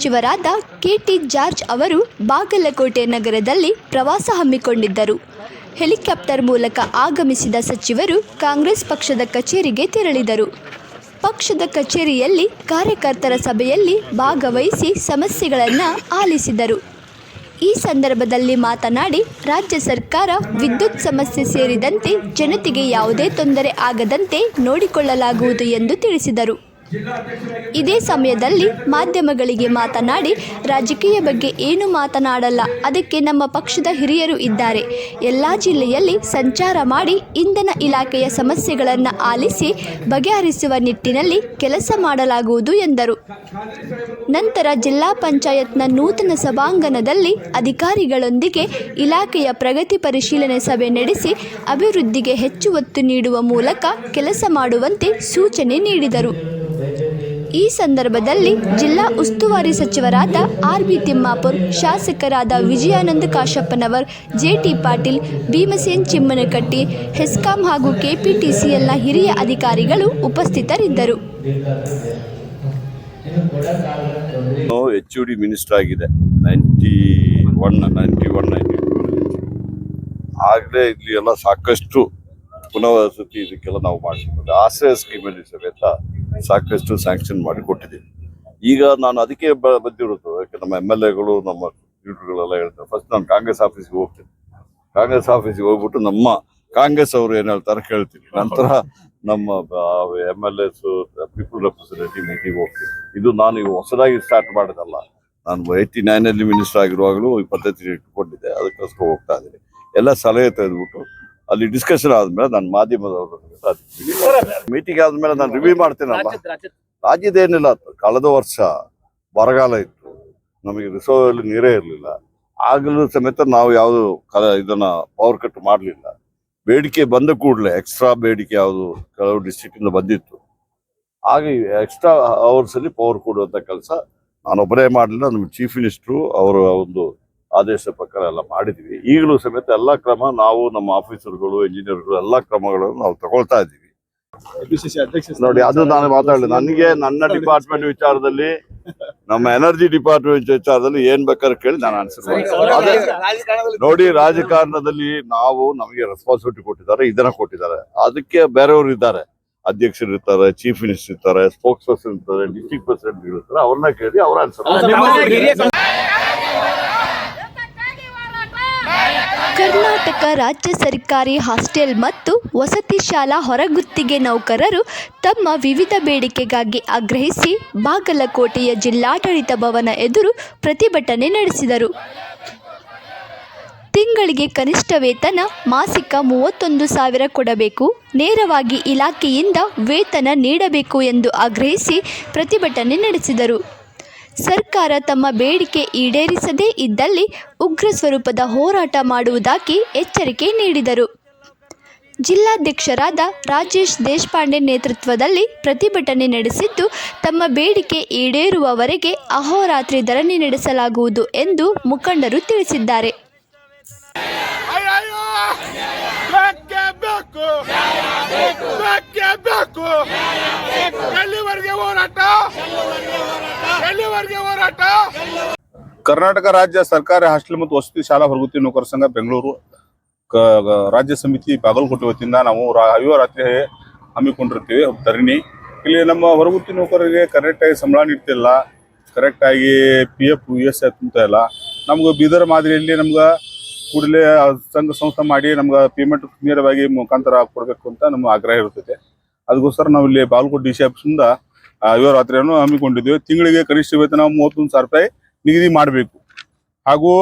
ಸಚಿವರಾದ KT George ಅವರು ಬಾಗಲಕೋಟೆ ನಗರದಲ್ಲಿ ಪ್ರವಾಸ ಹಮ್ಮಿಕೊಂಡಿದ್ದರು. ಹೆಲಿಕಾಪ್ಟರ್ ಮೂಲಕ ಆಗಮಿಸಿದ ಸಚಿವರು ಕಾಂಗ್ರೆಸ್ ಪಕ್ಷದ ಕಚೇರಿಗೆ ತೆರಳಿದರು. ಪಕ್ಷದ ಕಚೇರಿಯಲ್ಲಿ ಕಾರ್ಯಕರ್ತರ ಸಭೆಯಲ್ಲಿ ಭಾಗವಹಿಸಿ ಸಮಸ್ಯೆಗಳನ್ನು ಆಲಿಸಿದರು. ಈ ಸಂದರ್ಭದಲ್ಲಿ ಮಾತನಾಡಿ, ರಾಜ್ಯ ಸರ್ಕಾರ ವಿದ್ಯುತ್ ಸಮಸ್ಯೆ ಸೇರಿದಂತೆ ಜನತೆಗೆ ಯಾವುದೇ ತೊಂದರೆ ಆಗದಂತೆ ನೋಡಿಕೊಳ್ಳಲಾಗುವುದು ಎಂದು ತಿಳಿಸಿದರು. ಇದೇ ಸಮಯದಲ್ಲಿ ಮಾಧ್ಯಮಗಳಿಗೆ ಮಾತನಾಡಿ, ರಾಜಕೀಯ ಬಗ್ಗೆ ಏನು ಮಾತನಾಡಲ್ಲ, ಅದಕ್ಕೆ ನಮ್ಮ ಪಕ್ಷದ ಹಿರಿಯರು ಇದ್ದಾರೆ. ಎಲ್ಲ ಜಿಲ್ಲೆಯಲ್ಲಿ ಸಂಚಾರ ಮಾಡಿ ಇಂಧನ ಇಲಾಖೆಯ ಸಮಸ್ಯೆಗಳನ್ನು ಆಲಿಸಿ, ಬಗೆಹರಿಸುವ ನಿಟ್ಟಿನಲ್ಲಿ ಕೆಲಸ ಮಾಡಲಾಗುವುದು ಎಂದರು. ನಂತರ ಜಿಲ್ಲಾ ಪಂಚಾಯತ್ನ ನೂತನ ಸಭಾಂಗಣದಲ್ಲಿ ಅಧಿಕಾರಿಗಳೊಂದಿಗೆ ಇಲಾಖೆಯ ಪ್ರಗತಿ ಪರಿಶೀಲನೆ ಸಭೆ ನಡೆಸಿ, ಅಭಿವೃದ್ಧಿಗೆ ಹೆಚ್ಚು ಒತ್ತು ನೀಡುವ ಮೂಲಕ ಕೆಲಸ ಮಾಡುವಂತೆ ಸೂಚನೆ ನೀಡಿದರು. ಈ ಸಂದರ್ಭದಲ್ಲಿ ಜಿಲ್ಲಾ ಉಸ್ತುವಾರಿ ಸಚಿವರಾದ ಆರ್ ಬಿ ತಿಮ್ಮಾಪುರ್, ಶಾಸಕರಾದ ವಿಜಯಾನಂದ ಕಾಶಪ್ಪನವರ್ ಜೆಟಿ ಪಾಟೀಲ್, ಭೀಮಸೇನ್ ಚಿಮ್ಮನಕಟ್ಟಿ, ಹೆಸ್ಕಾಂ ಹಾಗೂ ಕೆಪಿಟಿಸಿಎಲ್ನ ಹಿರಿಯ ಅಧಿಕಾರಿಗಳು ಉಪಸ್ಥಿತರಿದ್ದರು. ಎಚ್ ಡಿ ಮಿನಿಸ್ಟರ್ ಆಗಿದೆ. Ninety one ninety one ninety ಆಗಲೇ ಇಲ್ಲಿ ಎಲ್ಲ ಸಾಕಷ್ಟು ಪುನರ್ವಸತಿ ಇದಕ್ಕೆಲ್ಲ ನಾವು ಮಾಡಿಸ್ಬೋದು ಆಶ್ರಯ ಸ್ಕೀಮಲ್ಲಿ ಸಮೇತ ಸಾಕಷ್ಟು ಸ್ಯಾಂಕ್ಷನ್ ಮಾಡಿ ಕೊಟ್ಟಿದ್ದೀವಿ ಈಗ ನಾನು ಅದಕ್ಕೆ ಬಂದಿರೋದು ಯಾಕೆ ನಮ್ಮ ಎಂ ಎಲ್ ಎಗಳು ನಮ್ಮ ಲೀಡರ್ಗಳೆಲ್ಲ ಹೇಳ್ತಾರೆ ಫಸ್ಟ್ ನಾನು ಕಾಂಗ್ರೆಸ್ ಆಫೀಸ್ಗೆ ಹೋಗ್ತೀನಿ. ಕಾಂಗ್ರೆಸ್ ಆಫೀಸ್ಗೆ ಹೋಗ್ಬಿಟ್ಟು ನಮ್ಮ ಕಾಂಗ್ರೆಸ್ ಅವರು ಏನು ಹೇಳ್ತಾರೆ ಕೇಳ್ತೀನಿ. ನಂತರ ನಮ್ಮ M L S people representative meeting ಹೋಗ್ತೀನಿ. ಇದು ನಾನು ಈಗ ಹೊಸದಾಗಿ ಸ್ಟಾರ್ಟ್ ಮಾಡೋದಲ್ಲ. ನಾನು ಏಯ್ಟಿ ನೈನಲ್ಲಿ ಮಿನಿಸ್ಟರ್ ಆಗಿರುವಾಗಲೂ ಈ ಪದ್ಧತಿ ಇಟ್ಟುಕೊಂಡಿದ್ದೆ ಅದಕ್ಕೋಸ್ಕರ ಹೋಗ್ತಾ ಇದ್ದೀನಿ. ಎಲ್ಲ ಸಲಹೆ ತೆಗೆದ್ಬಿಟ್ಟು ಅಲ್ಲಿ ಡಿಸ್ಕಷನ್ ಆದ್ಮೇಲೆ ನಾನು ಮಾಧ್ಯಮದವರು ಮೀಟಿಂಗ್ ಆದ್ಮೇಲೆ ನಾನು ರಿವ್ಯೂ ಮಾಡ್ತೀನಲ್ಲ ರಾಜ್ಯದೇನಿಲ್ಲ ಕಳೆದ ವರ್ಷ ಬರಗಾಲ ಇತ್ತು. ನಮಗೆ ರಿಸರ್ವ್ ಅಲ್ಲಿ ನೀರೇ ಇರಲಿಲ್ಲ. ಆಗಲೂ ಸಮೇತ ನಾವು ಯಾವುದು ಕಲ ಇದನ್ನ ಪವರ್ ಕಟ್ ಮಾಡಲಿಲ್ಲ. ಬೇಡಿಕೆ ಬಂದ ಕೂಡಲೇ ಎಕ್ಸ್ಟ್ರಾ ಬೇಡಿಕೆ ಯಾವುದು ಕೆಲವು ಡಿಸ್ಟ್ರಿಕ್ಟ್ ಇಂದ ಬಂದಿತ್ತು. ಹಾಗೆ ಎಕ್ಸ್ಟ್ರಾ ಅವರ್ಸ್ ಅಲ್ಲಿ ಪವರ್ ಕೊಡುವಂಥ ಕೆಲಸ ನಾನೊಬ್ಬರೇ ಮಾಡಲಿಲ್ಲ. ನಮ್ಮ ಚೀಫ್ ಮಿನಿಸ್ಟ್ರು ಅವರ ಒಂದು ಆದೇಶ ಪ್ರಕಾರ ಎಲ್ಲ ಮಾಡಿದ್ವಿ. ಈಗಲೂ ಸಮೇತ ಎಲ್ಲ ಕ್ರಮ ನಾವು ನಮ್ಮ ಆಫೀಸರ್ಗಳು ಇಂಜಿನಿಯರ್ಗಳು ಎಲ್ಲ ಕ್ರಮಗಳನ್ನು ನಾವು ತಗೊಳ್ತಾ ಇದ್ದೀವಿ. ನೋಡಿ ಅದು ನಾನು ಮಾತಾಡಲಿ. ನನಗೆ ನನ್ನ ಡಿಪಾರ್ಟ್ಮೆಂಟ್ ವಿಚಾರದಲ್ಲಿ ನಮ್ಮ ಎನರ್ಜಿ ಡಿಪಾರ್ಟ್ಮೆಂಟ್ ವಿಚಾರದಲ್ಲಿ ಏನ್ ಬೇಕಾದ್ರೆ ಕೇಳಿ ನಾನು ಆನ್ಸರ್ ಮಾಡ್ತೀನಿ. ನೋಡಿ ರಾಜಕಾರಣದಲ್ಲಿ ನಾವು ನಮಗೆ ರೆಸ್ಪಾನ್ಸಿಬಿಲಿಟಿ ಕೊಟ್ಟಿದ್ದಾರೆ ಇದನ್ನ ಕೊಟ್ಟಿದ್ದಾರೆ. ಅದಕ್ಕೆ ಬೇರೆಯವರು ಇದ್ದಾರೆ. ಅಧ್ಯಕ್ಷರು ಇರ್ತಾರೆ ಚೀಫ್ ಮಿನಿಸ್ಟರ್ ಇರ್ತಾರೆ ಸ್ಪೋಕ್ಸ್ ಪರ್ಸನ್ ಇರ್ತಾರೆ ಡಿಸ್ಟ್ರಿಕ್ಟ್ ಪ್ರೆಸಿಡೆಂಟ್ ಇರ್ತಾರೆ ಅವ್ರನ್ನ ಕೇಳಿ ಅವ್ರ ಆನ್ಸರ್ ಕರ್ನಾಟಕ ರಾಜ್ಯ ಸರ್ಕಾರಿ ಹಾಸ್ಟೆಲ್ ಮತ್ತು ವಸತಿ ಶಾಲಾ ಹೊರಗುತ್ತಿಗೆ ನೌಕರರು ತಮ್ಮ ವಿವಿಧ ಬೇಡಿಕೆಗಾಗಿ ಆಗ್ರಹಿಸಿ ಬಾಗಲಕೋಟೆಯ ಜಿಲ್ಲಾಡಳಿತ ಭವನ ಎದುರು ಪ್ರತಿಭಟನೆ ನಡೆಸಿದರು. ತಿಂಗಳಿಗೆ ಕನಿಷ್ಠ ವೇತನ, ಮಾಸಿಕ ಮೂವತ್ತೊಂದು ಸಾವಿರ ಕೊಡಬೇಕು, ನೇರವಾಗಿ ಇಲಾಖೆಯಿಂದ ವೇತನ ನೀಡಬೇಕು ಎಂದು ಆಗ್ರಹಿಸಿ ಪ್ರತಿಭಟನೆ ನಡೆಸಿದರು. ಸರ್ಕಾರ ತಮ್ಮ ಬೇಡಿಕೆ ಈಡೇರಿಸದೇ ಇದ್ದಲ್ಲಿ ಉಗ್ರ ಸ್ವರೂಪದ ಹೋರಾಟ ಮಾಡುವುದಾಗಿ ಎಚ್ಚರಿಕೆ ನೀಡಿದರು. ಜಿಲ್ಲಾಧ್ಯಕ್ಷರಾದ ರಾಜೇಶ್ ದೇಶಪಾಂಡೆ ನೇತೃತ್ವದಲ್ಲಿ ಪ್ರತಿಭಟನೆ ನಡೆಸಿದ್ದು, ತಮ್ಮ ಬೇಡಿಕೆ ಈಡೇರುವವರೆಗೆ ಅಹೋರಾತ್ರಿ ಧರಣಿ ನಡೆಸಲಾಗುವುದು ಎಂದು ಮುಖಂಡರು ತಿಳಿಸಿದ್ದಾರೆ. ಬೇಕೇ ಬೇಕು ಬೇಕೇ ಎಲ್ಲಿವರೆಗೆ ಹೋರಾಟ? ಎಲ್ಲಿವರೆಗೆ ಹೋರಾಟ? ಕರ್ನಾಟಕ ರಾಜ್ಯ ಸರ್ಕಾರಿ ಹಾಸ್ಟೆಲ್ ಮತ್ತು ವಸತಿ ಶಾಲಾ ಹೊರಗುತ್ತಿ ನೌಕರ ಸಂಘ ಬೆಂಗಳೂರು. ರಾಜ್ಯ ಸಮಿತಿ ಬಾಗಲಕೋಟೆ ವತಿಯಿಂದ ನಾವು ರಾ- ರಾತ್ರಿ ಹಮ್ಮಿಕೊಂಡಿರ್ತೀವಿ ಧರಣಿ. ಇಲ್ಲಿ ನಮ್ಮ ಹೊರಗುತ್ತಿ ನೌಕರರಿಗೆ ಕರೆಕ್ಟಾಗಿ ಸಂಬಳ ನೀಡ್ತಿಲ್ಲ. ಕರೆಕ್ಟಾಗಿ ಪಿ ಎಫ್ ಯು ಎಸ್ ತುಂಬ್ತಾ ಇಲ್ಲ. ನಮ್ಗೆ ಬೀದರ್ ಮಾದರಿಯಲ್ಲಿ ನಮ್ಗೆ ಕೂಡಲೇ ಸಂಘ ಸಂಸ್ಥೆ ಮಾಡಿ ನಮ್ಗೆ ಪೇಮೆಂಟ್ ನೇರವಾಗಿ ಮುಖಾಂತರ ಕೊಡಬೇಕು ಅಂತ ನಮ್ಮ ಆಗ್ರಹ ಇರುತ್ತದೆ. ಅದಕ್ಕೋಸ್ಕರ ನಾವು ಇಲ್ಲಿ ಬಾಲ್ಕೋಟ್ ಡಿ ಸಿ ಆಫೀಸಿಂದ ಯುವರಾತ್ರಿಯನ್ನು ಹಮ್ಮಿಕೊಂಡಿದ್ದೇವೆ. ತಿಂಗಳಿಗೆ ಕನಿಷ್ಠ ವೇತನ ಮೂವತ್ತೊಂದು ಸಾವಿರ ರೂಪಾಯಿ ನಿಗದಿ ಮಾಡಬೇಕು. ಹಾಗೂ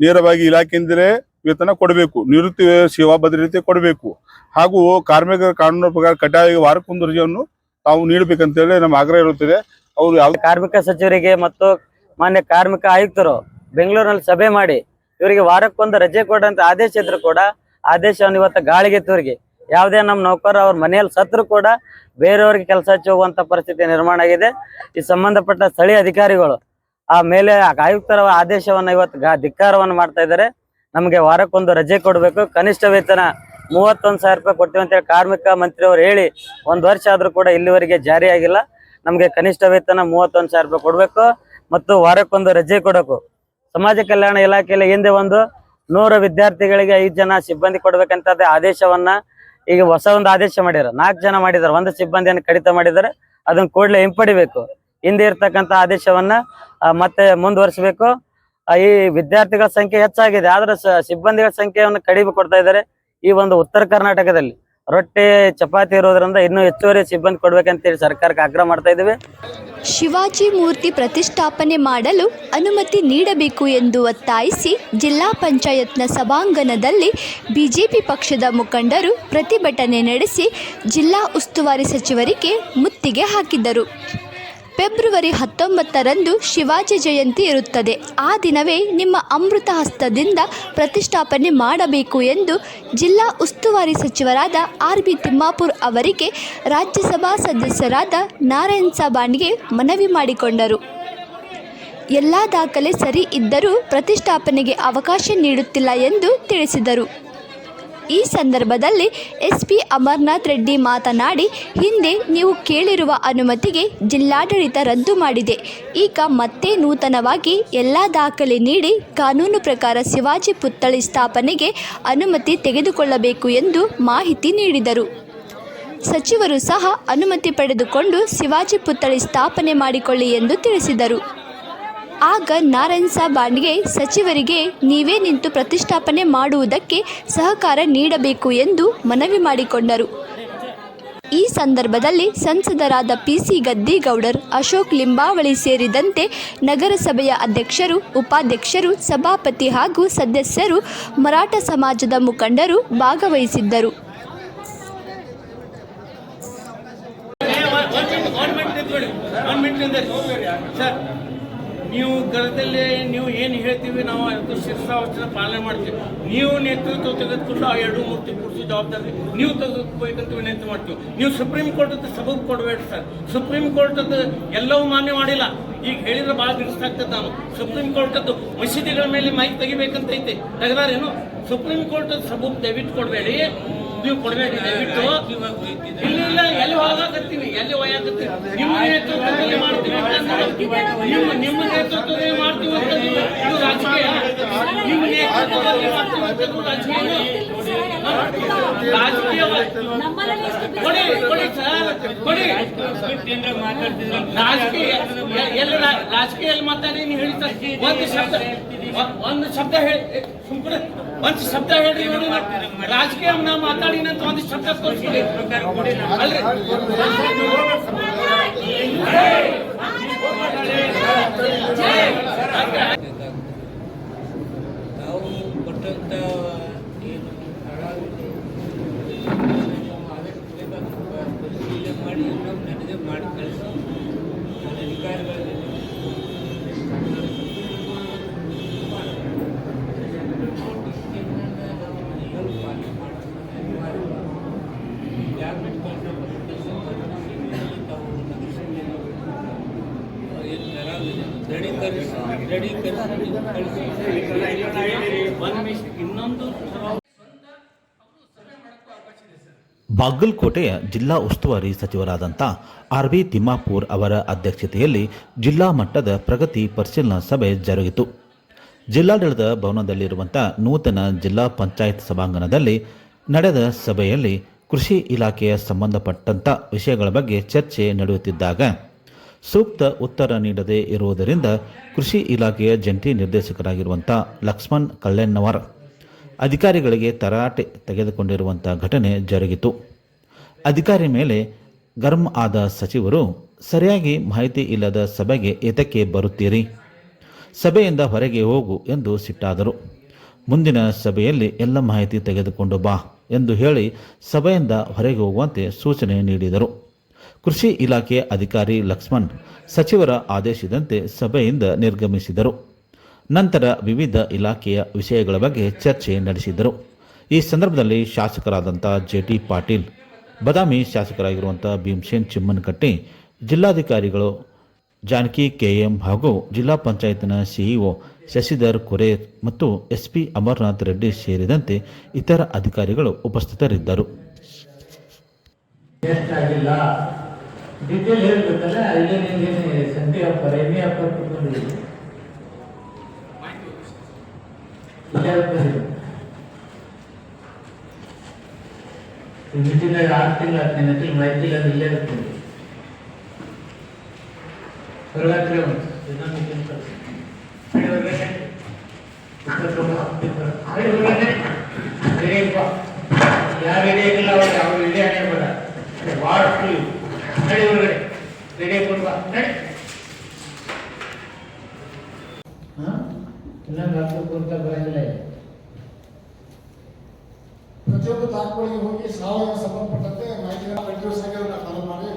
ನೇರವಾಗಿ ಇಲಾಖೆಯಿಂದಲೇ ವೇತನ ಕೊಡಬೇಕು. ನಿವೃತ್ತಿ ಸೇವಾ ಭದ್ರತೆ ಕೊಡಬೇಕು. ಹಾಗೂ ಕಾರ್ಮಿಕರ ಕಾನೂನು ಪ್ರಕಾರ ಕಡ್ಡಾಯ ವಾರಕ್ಕೊಂದು ರಜೆಯನ್ನು ತಾವು ನೀಡಬೇಕಂತೇಳಿ ನಮ್ಮ ಆಗ್ರಹ ಇರುತ್ತದೆ. ಅವರು ಯಾವ ಕಾರ್ಮಿಕ ಸಚಿವರಿಗೆ ಮತ್ತು ಮಾನ್ಯ ಕಾರ್ಮಿಕ ಆಯುಕ್ತರು ಬೆಂಗಳೂರಿನಲ್ಲಿ ಸಭೆ ಮಾಡಿ ಇವರಿಗೆ ವಾರಕ್ಕೊಂದು ರಜೆ ಕೊಡಂತ ಆದೇಶ ಇದ್ರು ಕೂಡ ಆದೇಶವನ್ನು ಇವತ್ತು ಗಾಳಿಗೆ ತೂರಿಗೆ ಯಾವುದೇ ನಮ್ಮ ನೌಕರ ಅವ್ರ ಮನೆಯಲ್ಲಿ ಸತ್ರು ಕೂಡ ಬೇರೆಯವ್ರಿಗೆ ಕೆಲಸ ಹಚ್ಚಿ ಹೋಗುವಂತ ಪರಿಸ್ಥಿತಿ ನಿರ್ಮಾಣ ಆಗಿದೆ. ಈ ಸಂಬಂಧಪಟ್ಟ ಸ್ಥಳೀಯ ಅಧಿಕಾರಿಗಳು ಆ ಮೇಲೆ ಆಯುಕ್ತರ ಆದೇಶವನ್ನ ಇವತ್ತು ಧಿಕ್ಕಾರವನ್ನು ಮಾಡ್ತಾ ಇದ್ದಾರೆ. ನಮಗೆ ವಾರಕ್ಕೊಂದು ರಜೆ ಕೊಡಬೇಕು. ಕನಿಷ್ಠ ವೇತನ ಮೂವತ್ತೊಂದು ಸಾವಿರ ರೂಪಾಯಿ ಕೊಡ್ತೀವಿ ಅಂತೇಳಿ ಕಾರ್ಮಿಕ ಮಂತ್ರಿ ಅವರು ಹೇಳಿ ಒಂದು ವರ್ಷ ಆದರೂ ಕೂಡ ಇಲ್ಲಿವರೆಗೆ ಜಾರಿಯಾಗಿಲ್ಲ. ನಮಗೆ ಕನಿಷ್ಠ ವೇತನ ಮೂವತ್ತೊಂದು ಸಾವಿರ ರೂಪಾಯಿ ಕೊಡಬೇಕು. ಮತ್ತು ವಾರಕ್ಕೊಂದು ರಜೆ ಕೊಡಬೇಕು ಸಮಾಜ ಕಲ್ಯಾಣ ಇಲಾಖೆಯಲ್ಲಿ ಹಿಂದೆ ಒಂದು ನೂರು ವಿದ್ಯಾರ್ಥಿಗಳಿಗೆ ಐದು ಜನ ಸಿಬ್ಬಂದಿ ಕೊಡ್ಬೇಕಂತ ಆದೇಶವನ್ನ ಈಗ ಹೊಸ ಒಂದು ಆದೇಶ ಮಾಡಿದ್ರು ನಾಲ್ಕು ಜನ ಮಾಡಿದಾರೆ ಒಂದು ಸಿಬ್ಬಂದಿಯನ್ನು ಕಡಿತ ಮಾಡಿದರೆ ಅದನ್ನ ಕೂಡಲೇ ಹಿಂಪಡಿಬೇಕು. ಹಿಂದೆ ಇರ್ತಕ್ಕಂಥ ಆದೇಶವನ್ನ ಮತ್ತೆ ಮುಂದುವರಿಸಬೇಕು. ಈ ವಿದ್ಯಾರ್ಥಿಗಳ ಸಂಖ್ಯೆ ಹೆಚ್ಚಾಗಿದೆ. ಆದ್ರೆ ಸಿಬ್ಬಂದಿಗಳ ಸಂಖ್ಯೆಯನ್ನು ಕಡಿಮೆ ಕೊಡ್ತಾ ಇದ್ದಾರೆ ಈ ಒಂದು ಉತ್ತರ ಕರ್ನಾಟಕದಲ್ಲಿ. ರೊಟ್ಟಿ, ಚಪಾತಿ ಇರೋದ್ರಿಂದ ಇನ್ನೂ ಹೆಚ್ಚುವರಿ ಸಿಬ್ಬಂದಿ ಕೊಡ್ಬೇಕಂತೇಳಿ ಸರ್ಕಾರಕ್ಕೆ ಆಗ್ರಹ ಮಾಡ್ತಾ ಇದ್ದೀವಿ. ಶಿವಾಜಿ ಮೂರ್ತಿ ಪ್ರತಿಷ್ಠಾಪನೆ ಮಾಡಲು ಅನುಮತಿ ನೀಡಬೇಕು ಎಂದು ಒತ್ತಾಯಿಸಿ ಜಿಲ್ಲಾ ಪಂಚಾಯತ್ನ ಸಭಾಂಗಣದಲ್ಲಿ ಬಿಜೆಪಿ ಪಕ್ಷದ ಮುಖಂಡರು ಪ್ರತಿಭಟನೆ ನಡೆಸಿ ಜಿಲ್ಲಾ ಉಸ್ತುವಾರಿ ಸಚಿವರಿಗೆ ಮುತ್ತಿಗೆ ಹಾಕಿದ್ದರು. ಫೆಬ್ರವರಿ ಹತ್ತೊಂಬತ್ತರಂದು ಶಿವಾಜಿ ಜಯಂತಿ ಇರುತ್ತದೆ. ಆ ದಿನವೇ ನಿಮ್ಮ ಅಮೃತ ಹಸ್ತದಿಂದ ಪ್ರತಿಷ್ಠಾಪನೆ ಮಾಡಬೇಕು ಎಂದು ಜಿಲ್ಲಾ ಉಸ್ತುವಾರಿ ಸಚಿವರಾದ ಆರ್ ಬಿ ತಿಮ್ಮಾಪುರ್ ಅವರಿಗೆ ರಾಜ್ಯಸಭಾ ಸದಸ್ಯರಾದ ನಾರಾಯಣ್ ಸಾಬಾಣ್ಗೆ ಮನವಿ ಮಾಡಿಕೊಂಡರು. ಎಲ್ಲ ದಾಖಲೆ ಸರಿ ಇದ್ದರೂ ಪ್ರತಿಷ್ಠಾಪನೆಗೆ ಅವಕಾಶ ನೀಡುತ್ತಿಲ್ಲ ಎಂದು ತಿಳಿಸಿದರು. ಈ ಸಂದರ್ಭದಲ್ಲಿ ಎಸ್ ಪಿ ಅಮರ್ನಾಥ್ ರೆಡ್ಡಿ ಮಾತನಾಡಿ, ಹಿಂದೆ ನೀವು ಕೇಳಿರುವ ಅನುಮತಿಗೆ ಜಿಲ್ಲಾಡಳಿತ ರದ್ದು ಮಾಡಿದೆ. ಈಗ ಮತ್ತೆ ನೂತನವಾಗಿ ಎಲ್ಲ ದಾಖಲೆ ನೀಡಿ ಕಾನೂನು ಪ್ರಕಾರ ಶಿವಾಜಿ ಪುತ್ಥಳಿ ಸ್ಥಾಪನೆಗೆ ಅನುಮತಿ ತೆಗೆದುಕೊಳ್ಳಬೇಕು ಎಂದು ಮಾಹಿತಿ ನೀಡಿದರು. ಸಚಿವರು ಸಹ ಅನುಮತಿ ಪಡೆದುಕೊಂಡು ಶಿವಾಜಿ ಪುತ್ಥಳಿ ಸ್ಥಾಪನೆ ಮಾಡಿಕೊಳ್ಳಿ ಎಂದು ತಿಳಿಸಿದರು. ಆಗ ನಾರಾಯಣ್ ಬಾಂಡ್ಗೆ ಸಚಿವರಿಗೆ ನೀವೇ ನಿಂತು ಪ್ರತಿಷ್ಠಾಪನೆ ಮಾಡುವುದಕ್ಕೆ ಸಹಕಾರ ನೀಡಬೇಕು ಎಂದು ಮನವಿ ಮಾಡಿಕೊಂಡರು. ಈ ಸಂದರ್ಭದಲ್ಲಿ ಸಂಸದರಾದ ಪಿಸಿ ಗದ್ದಿಗೌಡರ್, ಅಶೋಕ್ ಲಿಂಬಾವಳಿ ಸೇರಿದಂತೆ ನಗರಸಭೆಯ ಅಧ್ಯಕ್ಷರು, ಉಪಾಧ್ಯಕ್ಷರು, ಸಭಾಪತಿ ಹಾಗೂ ಸದಸ್ಯರು ಮರಾಠ ಸಮಾಜದ ಮುಖಂಡರು ಭಾಗವಹಿಸಿದ್ದರು. ನೀವು ಗರದಲ್ಲಿ ನೀವು ಏನು ಹೇಳ್ತೀವಿ ನಾವು ಅದು ಶಿರ್ಸಾವಚನ ಪಾಲನೆ ಮಾಡ್ತೀವಿ. ನೀವು ನೇತೃತ್ವ ತೆಗೆದುಕೊಂಡು ಆ ಎರಡು ಮೂರ್ತಿ ಕೂಡಿಸೋ ಜವಾಬ್ದಾರಿ ನೀವು ತೆಗೆದುಕೋಬೇಕಂತ ವಿನಂತಿ ಮಾಡ್ತೀವಿ. ನೀವು ಸುಪ್ರೀಂ ಕೋರ್ಟ್ ಸಬಬ್ ಕೊಡಬೇಡಿ ಸರ್. ಸುಪ್ರೀಂ ಕೋರ್ಟ್ ಎಲ್ಲವೂ ಮಾನ್ಯ ಮಾಡಿಲ್ಲ. ಈಗ ಹೇಳಿದ್ರೆ ಭಾಳ ಬಿಡಿಸ್ತಾಗ್ತದೆ ನಾನು. ಸುಪ್ರೀಂ ಕೋರ್ಟ್ ಮಸೀದಿಗಳ ಮೇಲೆ ಮೈಕ್ ತೆಗಿಬೇಕಂತ ಐತೆ. ತೆಗೆದಾರೇನು? ಸುಪ್ರೀಂ ಕೋರ್ಟ್ ಸಬೂಬ್ ದಯವಿಟ್ಟು ಕೊಡಬೇಡಿ. ನೀವು ಕೊಡಬೇಡಿ ದಯವಿಟ್ಟು. ಇಲ್ಲ ಇಲ್ಲ, ಎಲ್ಲಿ ಹೋಗಾಕತ್ತೀವಿ ಎಲ್ಲಿ ವಯಾಗುತ್ತೆ ನಿಮ್ಮ ನೇತೃತ್ವದಲ್ಲಿ ಮಾಡ್ತೀವಿ ನಿಮ್ಮ ನಿಮ್ಮ ನೇತೃತ್ವದಲ್ಲಿ ಮಾಡ್ತೀವಿ ಅಂತ ಇದು ರಾಜಕೀಯ. ನಿಮ್ಮ ನೇತೃತ್ವದಲ್ಲಿ ಮಾಡ್ತೀವಿ ಅಂತ ರಾಜಕೀಯ. ರಾಜಕೀಯ ಕೊಡಿ ಕೊಡಿ ಸರ್ ಕೊಡಿ. ರಾಜಕೀಯ ಎಲ್ಲ ಎಲ್ಲಿ ರಾ- ರಾಜಕೀಯಲ್ಲಿ ಮಾತಾಡಿ ನೀವು ಹೇಳಿ ಸರ್. ಒಂದು ಶಬ್ದ ಒಂದು ಶಬ್ದ ಹೇಳಿ ಸುಮ್ಕುರೆ ಒಂದು ಶಬ್ದ ಹೇಳಿ ನೋಡಿ ರಾಜಕೀಯ ನಾ ಮಾತಾಡಿನಂತ ಒಂದು ಶಬ್ದ ತೋರಿಸ್ಕೊಡಿ ಅಲ್ರಿ ನಾವು ಕೊಟ್ಟಂತ ಏನು ಹಣವಿದೆ ಅದಕ್ಕೆ ಬೇಕಾದ ಪರಿಶೀಲನೆ ಮಾಡಿ ನಾವು ನಡೆದೇ ಮಾಡಿ ಕಳಿಸಿ ಬಾಗಲಕೋಟೆಯ ಜಿಲ್ಲಾ ಉಸ್ತುವಾರಿ ಸಚಿವರಾದಂಥ ಆರ್ ಬಿ ತಿಮ್ಮಾಪುರ್ ಅವರ ಅಧ್ಯಕ್ಷತೆಯಲ್ಲಿ ಜಿಲ್ಲಾ ಮಟ್ಟದ ಪ್ರಗತಿ ಪರಿಶೀಲನಾ ಸಭೆ ಜರುಗಿತು. ಜಿಲ್ಲಾಡಳಿತ ಭವನದಲ್ಲಿರುವಂಥ ನೂತನ ಜಿಲ್ಲಾ ಪಂಚಾಯತ್ ಸಭಾಂಗಣದಲ್ಲಿ ನಡೆದ ಸಭೆಯಲ್ಲಿ ಕೃಷಿ ಇಲಾಖೆಯ ಸಂಬಂಧಪಟ್ಟಂಥ ವಿಷಯಗಳ ಬಗ್ಗೆ ಚರ್ಚೆ ನಡೆಯುತ್ತಿದ್ದಾಗ ಸೂಕ್ತ ಉತ್ತರ ನೀಡದೇ ಇರುವುದರಿಂದ ಕೃಷಿ ಇಲಾಖೆಯ ಜಂಟಿ ನಿರ್ದೇಶಕರಾಗಿರುವಂಥ ಲಕ್ಷ್ಮಣ್ ಕಳ್ಳೆನ್ನವರ್ ಅಧಿಕಾರಿಗಳಿಗೆ ತರಾಟೆ ತೆಗೆದುಕೊಂಡಿರುವಂಥ ಘಟನೆ ಜರುಗಿತು. ಅಧಿಕಾರಿ ಮೇಲೆ ಗರ್ಮ್ ಆದ ಸಚಿವರು, ಸರಿಯಾಗಿ ಮಾಹಿತಿ ಇಲ್ಲದ ಸಭೆಗೆ ಏತಕ್ಕೆ ಬರುತ್ತೀರಿ? ಸಭೆಯಿಂದ ಹೊರಗೆ ಹೋಗು ಎಂದು ಸಿಟ್ಟಾದರು. ಮುಂದಿನ ಸಭೆಯಲ್ಲಿ ಎಲ್ಲ ಮಾಹಿತಿ ತೆಗೆದುಕೊಂಡು ಬಾ ಎಂದು ಹೇಳಿ ಸಭೆಯಿಂದ ಹೊರಗೆ ಹೋಗುವಂತೆ ಸೂಚನೆ ನೀಡಿದರು. ಕೃಷಿ ಇಲಾಖೆಯ ಅಧಿಕಾರಿ ಲಕ್ಷ್ಮಣ್ ಸಚಿವರ ಆದೇಶದಂತೆ ಸಭೆಯಿಂದ ನಿರ್ಗಮಿಸಿದರು. ನಂತರ ವಿವಿಧ ಇಲಾಖೆಯ ವಿಷಯಗಳ ಬಗ್ಗೆ ಚರ್ಚೆ ನಡೆಸಿದರು. ಈ ಸಂದರ್ಭದಲ್ಲಿ ಶಾಸಕರಾದಂಥ ಜೆ ಟಿ ಪಾಟೀಲ್, ಬದಾಮಿ ಶಾಸಕರಾಗಿರುವಂಥ ಭೀಮಸೇನ್ ಚಿಮ್ಮನಕಟ್ಟಿ, ಜಿಲ್ಲಾಧಿಕಾರಿಗಳು ಜಾನಕಿ ಕೆ ಎಂ ಹಾಗೂ ಜಿಲ್ಲಾ ಪಂಚಾಯತ್ನ ಸಿಇಒ ಶಶಿಧರ್ ಕೊರೆ ಮತ್ತು ಎಸ್ಪಿ ಅಮರನಾಥ್ ರೆಡ್ಡಿ ಸೇರಿದಂತೆ ಇತರ ಅಧಿಕಾರಿಗಳು ಉಪಸ್ಥಿತರಿದ್ದರು. ವೇಸ್ಟ್ ಆಗಿಲ್ಲ ಡೀಟೇಲ್ ಹೇಳ್ಬೇಕಲ್ಲ ಇಲ್ಲೇ ನಿಮ್ಗೆ ಸಂತೆ ವ್ಯಾಪಾರ ಎಣ್ಣೆ ವ್ಯಾಪಾರ ಕುತ್ಕೊಂಡಿದ್ದೀವಿ ಇಲ್ಲೇ ಬಂದಿದ್ದು ಈ ಮೀಟಿಂಗ್ ಆರು ತಿಂಗಳು ಹದಿನೈದು ತಿಂಗಳು ಐದು ತಿಂಗಳು ಇಲ್ಲೇ ಇರ್ತೀವಿ ಹೊರಗಾತ್ರಿ ಒಂದು ದಿನ ನಡಿ ಹೊರಗಡೆ ರೆಡಿ ಆಗ್ಕೊಂಡು ಬಾ ನಡಿ ಹಾಂ ಇನ್ನೊಂದು ಹಾಕ್ಬೇಕು ಅಂತ ಬರಂಗಿಲ್ಲ ಈಗ. ಪ್ರತಿಯೊಂದು ತಾಲೂಕುಗಳಿಗೆ ಹೋಗಿ ಸಾವಯವ ಸಂಬಂಧಪಟ್ಟಂತೆ ಮಾಹಿತಿಗಳನ್ನ ಕಂಟಿನ್ಯೂಸ್ ಆಗಿ ಅದನ್ನ ಫಾಲೋ ಮಾಡಿ